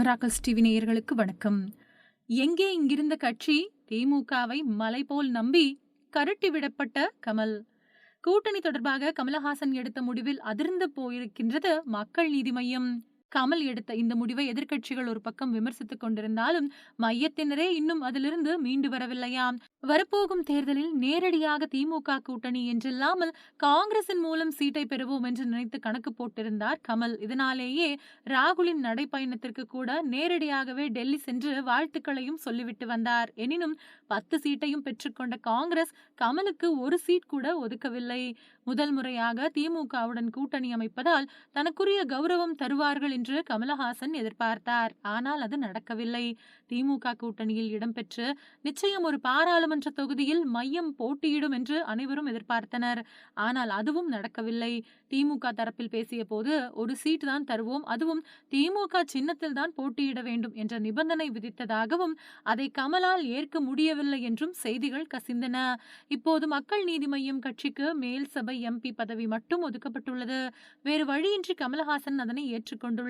Miracles TV நேயர்களுக்கு வணக்கம். எங்கே இங்கிருந்த கட்சி திமுகவை மலை போல் நம்பி கரட்டி விடப்பட்ட கமல். கூட்டணி தொடர்பாக கமலஹாசன் எடுத்த முடிவில் அதிர்ந்து போயிருக்கின்றது மக்கள் நீதி மையம். கமல் எடுத்த இந்த முடிவை எதிர்க்கட்சிகள் ஒரு பக்கம் விமர்சித்துக் கொண்டிருந்தாலும் மையத்தினரே இன்னும் அதிலிருந்து மீண்டு வரவில்லையாம் வரப்போகும் தேர்தலில் நேரடியாக திமுக கூட்டணி என்றில்லாமல் காங்கிரசின் மூலம் சீட்டை பெறுவோம் என்று நினைத்து கணக்கு போட்டிருந்தார் கமல். இதனாலேயே ராகுலின் நடைப்பயணத்திற்கு கூட நேரடியாகவே டெல்லி சென்று வாழ்த்துக்களையும் சொல்லிவிட்டு வந்தார். எனினும் பத்து சீட்டையும் பெற்றுக்கொண்ட காங்கிரஸ் கமலுக்கு ஒரு சீட் கூட ஒதுக்கவில்லை. முதல் முறையாக திமுகவுடன் கூட்டணி அமைப்பதால் தனக்குரிய கௌரவம் தருவார்கள் என்று கமலஹாசன் எதிர்பார்த்தார். ஆனால் அது நடக்கவில்லை. திமுக கூட்டணியில் இடம்பெற்று நிச்சயம் ஒரு பாராளுமன்ற தொகுதியில் மையம் போட்டியிடும் என்று அனைவரும் எதிர்பார்த்தனர். ஆனால் அதுவும் நடக்கவில்லை. திமுக தரப்பில் பேசிய போது ஒரு சீட் தான் தருவோம். அதுவும் திமுக சின்னத்தில் தான் போட்டியிட வேண்டும் என்ற நிபந்தனை விதித்ததாகவும் அதை கமலால் ஏற்க முடியவில்லை என்றும் செய்திகள் கசிந்தன. இப்போது மக்கள் நீதி மய்யம் கட்சிக்கு மேல் சபை எம்பி பதவி மட்டும் ஒதுக்கப்பட்டுள்ளது. வேறு வழியின்றி கமலஹாசன் அதனை ஏற்றுக்கொண்டுள்ளார்.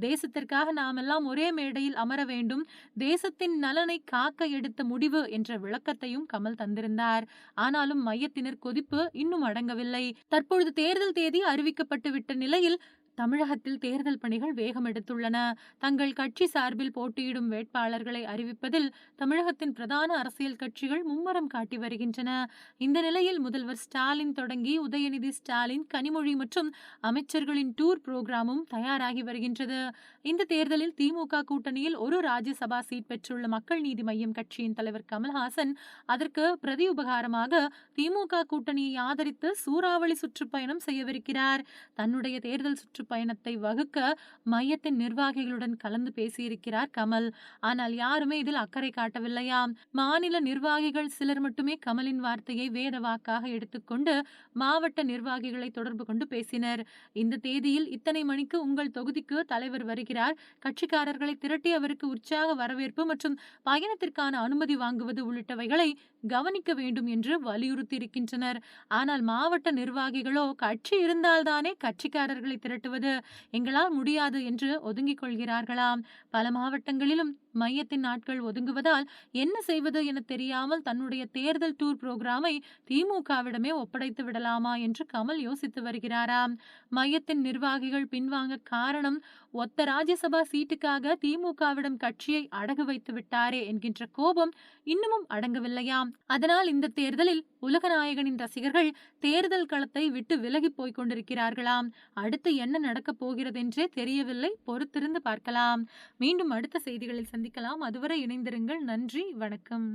தேசத்திற்காக நாமெல்லாம் ஒரே மேடையில் அமர வேண்டும். தேசத்தின் நலனை காக்க எடுத்த முடிவு என்ற விளக்கத்தையும் கமல் தந்திருந்தார். ஆனாலும் மையத்தினர் கொதிப்பு இன்னும் அடங்கவில்லை. தற்பொழுது தேர்தல் தேதி அறிவிக்கப்பட்டு விட்ட நிலையில் தமிழகத்தில் தேர்தல் பணிகள் வேகம் எடுத்துள்ளன. தங்கள் கட்சி சார்பில் போட்டியிடும் வேட்பாளர்களை அறிவிப்பதில் தமிழகத்தின் பிரதான அரசியல் கட்சிகள் மும்மரம் காட்டி வருகின்றன. இந்த நிலையில் முதல்வர் ஸ்டாலின் தொடங்கி உதயநிதி ஸ்டாலின் கனிமொழி மற்றும் அமைச்சர்களின் டூர் புரோகிராமும் தயாராகி வருகின்றது. இந்த தேர்தலில் திமுக கூட்டணியில் ஒரு ராஜ்யசபா சீட் பெற்றுள்ள மக்கள் நீதி மய்யம் கட்சியின் தலைவர் கமல்ஹாசன் அதற்கு பிரதி உபகாரமாக திமுக கூட்டணியை ஆதரித்து சூறாவளி சுற்றுப்பயணம் செய்யவிருக்கிறார். தன்னுடைய தேர்தல் சுற்று பயணத்தை வகுக்க மையத்தின் நிர்வாகிகளுடன் கலந்து பேசியிருக்கிறார் கமல். ஆனால் யாருமே இதில் அக்கறை காட்டவில்லையாம் மாநில நிர்வாகிகள் சிலர் மட்டுமே கமலின் வார்த்தையை வேத வாக்காக எடுத்துக்கொண்டு மாவட்ட நிர்வாகிகளை தொடர்பு கொண்டு பேசினர். இந்த தேதியில் இத்தனை மணிக்கு உங்கள் தொகுதிக்கு தலைவர் வருகிறார். கட்சிக்காரர்களை திரட்டி அவருக்கு உற்சாக வரவேற்பு மற்றும் பயணத்திற்கான அனுமதி வாங்குவது உள்ளிட்டவைகளை கவனிக்க வேண்டும் என்று வலியுறுத்தி இருக்கின்றனர் ஆனால் மாவட்ட நிர்வாகிகளோ கட்சி இருந்தால்தானே கட்சிக்காரர்களை திரட்டுவது எங்களால் முடியாது என்று ஒதுங்கிக் கொள்கிறார்களாம். பல மாவட்டங்களிலும் மையத்தின் நாட்கள் ஒதுங்குவதால் என்ன செய்வது என தெரியாமல் தன்னுடைய தேர்தல் டூர் புரோகிராமை திமுகவிடமே ஒப்படைத்து விடலாமா என்று கமல் யோசித்து வருகிறாராம். மையத்தின் நிர்வாகிகள் பின்வாங்க காரணம் ஒத்த ராஜ்யசபா சீட்டுக்காக திமுகவிடம் கட்சியை அடகு வைத்து விட்டாரே என்கின்ற கோபம் இன்னமும் அடங்கவில்லையாம். அதனால் இந்த தேர்தலில் உலகநாயகனின் ரசிகர்கள் தேர்தல் களத்தை விட்டு விலகி போய் கொண்டிருக்கிறார்களாம். அடுத்து என்ன நடக்கப் போகிறது என்றே தெரியவில்லை பொறுத்திருந்து பார்க்கலாம். மீண்டும் அடுத்த செய்திகளில் சந்தி சந்திக்கலாம். அதுவரை இணைந்திருங்கள். நன்றி. வணக்கம்.